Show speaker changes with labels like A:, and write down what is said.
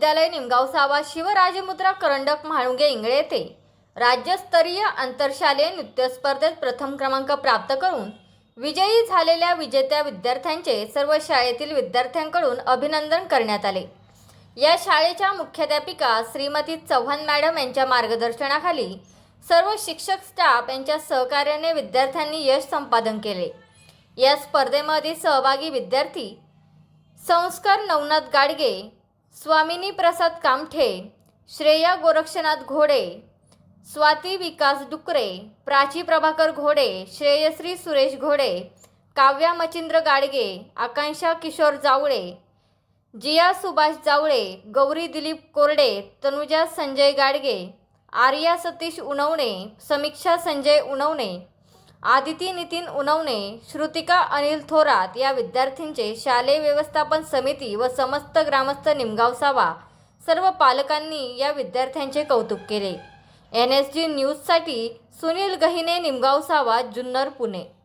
A: विद्यालय निमगावसावा शिवराजमुद्रा करंडक म्हाळुंगे इंगळे येथे राज्यस्तरीय आंतरशालेय नृत्य स्पर्धेत प्रथम क्रमांक प्राप्त करून विजयी झालेल्या विजेत्या विद्यार्थ्यांचे सर्व शाळेतील विद्यार्थ्यांकडून अभिनंदन करण्यात आले. या शाळेच्या मुख्याध्यापिका श्रीमती चव्हाण मॅडम यांच्या मार्गदर्शनाखाली सर्व शिक्षक स्टाफ यांच्या सहकार्याने विद्यार्थ्यांनी यश संपादन केले. या स्पर्धेमध्ये सहभागी विद्यार्थी संस्कार नवनाथ गाडगे स्वामिनी प्रसाद कामठे श्रेया गोरक्षनाथ घोडे स्वाती विकास डुकरे प्राची प्रभाकर घोडे श्रेयश्री सुरेश घोडे काव्या मचिंद्र गाडगे आकांक्षा किशोर जावळे जिया सुभाष जावळे गौरी दिलीप कोरडे तनुजा संजय गाडगे आर्या सतीश उनवणे समीक्षा संजय उनवणे आदिती नितीन उनवणे श्रुतिका अनिल थोरात या विद्यार्थ्यांचे शालेय व्यवस्थापन समिती व समस्त ग्रामस्थ निमगावसावा. सर्व पालकांनी या विद्यार्थ्यांचे कौतुक केले. एन एस जी न्यूजसाठी सुनील गहिने निमगावसावा जुन्नर पुणे.